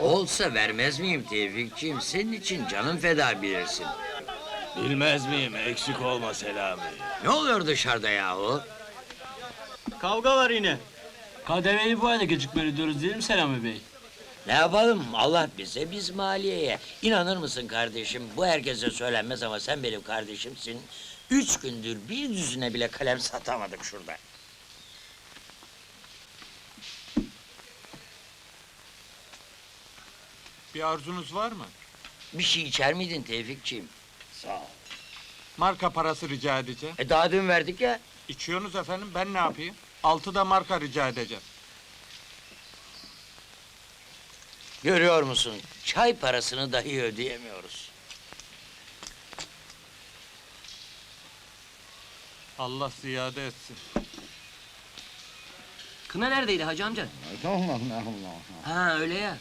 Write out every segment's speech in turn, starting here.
Olsa vermez miyim Tevfikciğim? Senin için canım feda bilirsin. Bilmez miyim eksik olma Selami. Ne oluyor dışarıda yahu? Kavga var yine. KDV'yi bu ayda gecikmeli ediyoruz değil mi Selami Bey? Ne yapalım? Allah bize, biz maliyeye. İnanır mısın kardeşim? Bu herkese söylenmez ama sen benim kardeşimsin. Üç gündür bir düzüne bile kalem satamadık şurada. Bir arzunuz var mı? Bir şey içer miydin Tevfikciğim? Sağ ol. Marka parası rica edeceğim. E daha dün verdik ya. İçiyorsunuz efendim, ben ne yapayım? Altıda marka rica edeceğim. Görüyor musun? Çay parasını dahi ödeyemiyoruz. Allah ziyade etsin. Kına neredeydi hacı amca? Ha öyle ya.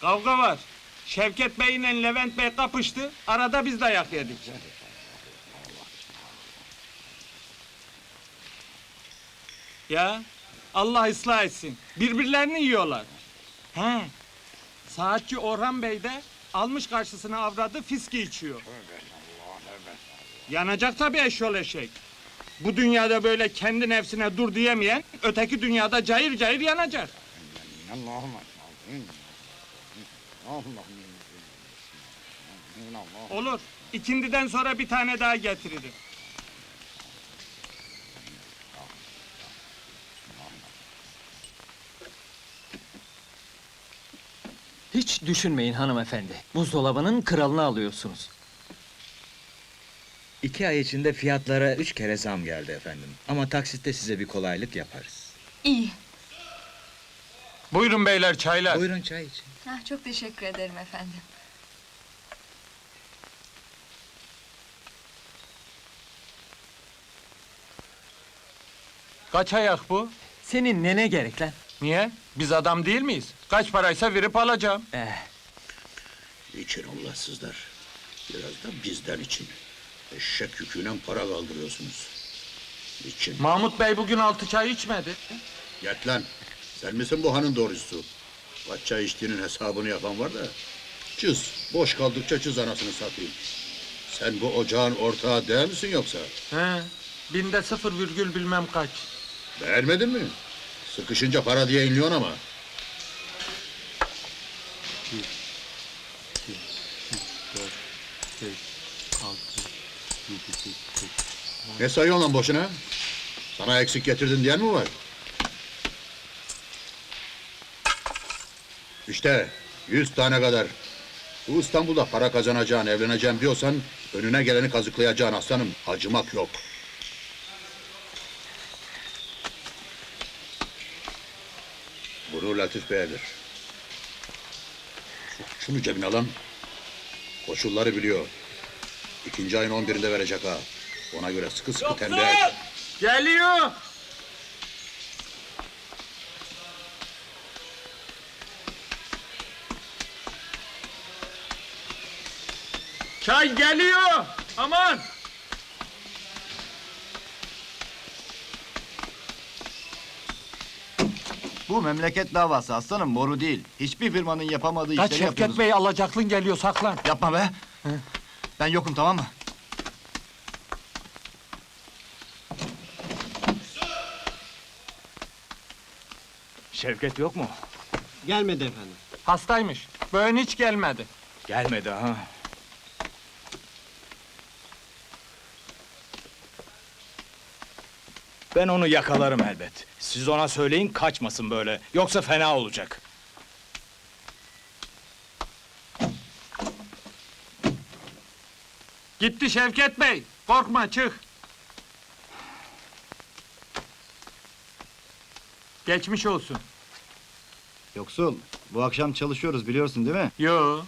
Kavga var. Şevket Bey ile Levent Bey kapıştı, arada biz dayak yedik. Ya, Allah ıslah etsin. Birbirlerini yiyorlar. He. Saatçi Orhan Bey de almış karşısına avradı fiski içiyor. Yanacak tabii eşyol eşek. Bu dünyada böyle kendi nefsine dur diyemeyen, öteki dünyada cayır cayır yanacak. Olur. İkindiden sonra bir tane daha getiririm. Hiç düşünmeyin hanımefendi. Buzdolabının kralını alıyorsunuz. İki ay içinde fiyatlara üç kere zam geldi efendim. Ama taksitte size bir kolaylık yaparız. İyi. Buyurun beyler çaylar. Buyurun çay için. Ah, çok teşekkür ederim efendim. Kaç ayak bu? Senin nene gerek lan? Niye? Biz adam değil miyiz? Kaç paraysa verip alacağım. Eh, İçin Allahsızlar. Biraz da bizden için. Eşek yüküyle para kaldırıyorsunuz. İçin. Mahmut Bey bugün altı çay içmedi. Yat lan. Sen misin bu hanın doğrusu? Kaç çay içtiğinin hesabını yapan var da. Çız. Boş kaldıkça çız anasını satayım. Sen bu ocağın ortağı değil misin yoksa? He. Binde sıfır virgül bilmem kaç. Beğenmedin mi? Sıkışınca para diye inliyorsun ama. Ne sayıyorsun lan boşuna? Sana eksik getirdin diyen mi var? İşte yüz tane kadar. Bu İstanbul'da para kazanacağın, evleneceğim diyorsan... ...önüne geleni kazıklayacaksın aslanım. Acımak yok. Bunu Latif Bey'e ver. Şu- Şunu cebine alan. Koşulları biliyor. İkinci ayın on birinde verecek ha. Ona göre sıkı sıkı tembih et. Geliyor. Çay geliyor. Aman. Bu memleket davası aslanım boru değil. Hiçbir firmanın yapamadığı Kaç işleri Şevket yapıyoruz. Bey alacaklın geliyor saklan. Yapma be. Ben yokum tamam mı? Şevket yok mu? Gelmedi efendim. Hastaymış. Böyle hiç gelmedi. Gelmedi ha. Ben onu yakalarım elbet. Siz ona söyleyin kaçmasın böyle. Yoksa fena olacak. Gitti Şevket Bey. Korkma çık. Geçmiş olsun. Yoksul, bu akşam çalışıyoruz biliyorsun değil mi? Yo.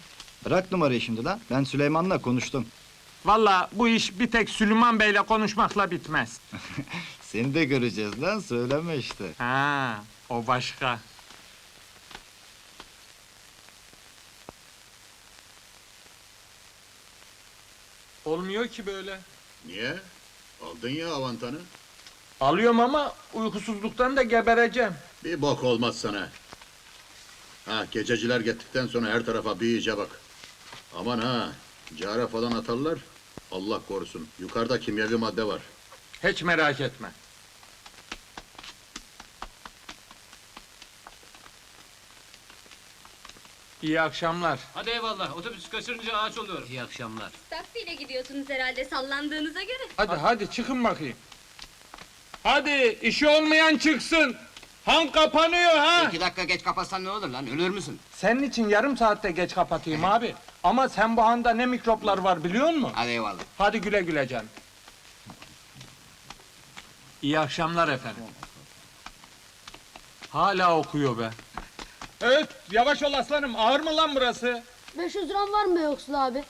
Bırak numarayı şimdi lan. Ben Süleyman'la konuştum. Vallahi bu iş bir tek Süleyman Bey'le konuşmakla bitmez. Seni de göreceğiz lan söyleme işte. Ha, o başka. Olmuyor ki böyle. Niye? Aldın ya avantanı. Alıyorum ama uykusuzluktan da gebereceğim. Bir bok olmaz sana. Ha gececiler gittikten sonra her tarafa bir iyice bak. Aman ha, cara falan atarlar. Allah korusun. Yukarıda kimyevi madde var. Hiç merak etme. İyi akşamlar. Hadi eyvallah. Otobüs kaçırınca ağaç oluyorum. İyi akşamlar. Taksiyle gidiyorsunuz herhalde sallandığınıza göre. Hadi hadi çıkın bakayım. Hadi işi olmayan çıksın. Han kapanıyor ha. İki dakika geç kapatsan ne olur lan? Ölür müsün? Senin için yarım saatte geç kapatayım abi. Ama sen bu handa ne mikroplar var biliyor musun? Hadi eyvallah. Hadi güle güle canım. İyi akşamlar efendim. Hala okuyor be. Evet, yavaş ol aslanım. Ağır mı lan burası? 500 liram var mı yoksul abi?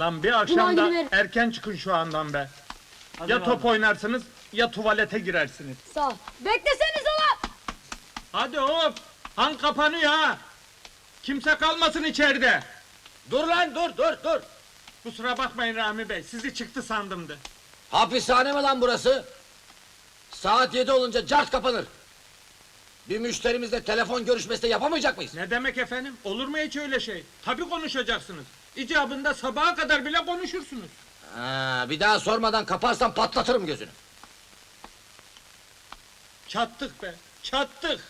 Lan bir akşam da gidiver. erken çıkın şu andan be. ya top oynarsınız ya tuvalete girersiniz. Sağ ol. Bekleseniz lan! Hadi hop. Han kapanıyor ha. Kimse kalmasın içeride. Dur lan dur dur dur. Kusura bakmayın Rahmi Bey. Sizi çıktı sandımdı. Hapishane mi lan burası? Saat yedi olunca cart kapanır. Bir müşterimizle telefon görüşmesi de yapamayacak mıyız? Ne demek efendim? Olur mu hiç öyle şey? Tabii konuşacaksınız. İcabında sabaha kadar bile konuşursunuz. Ha, bir daha sormadan kaparsan patlatırım gözünü. Çattık be. Çattık.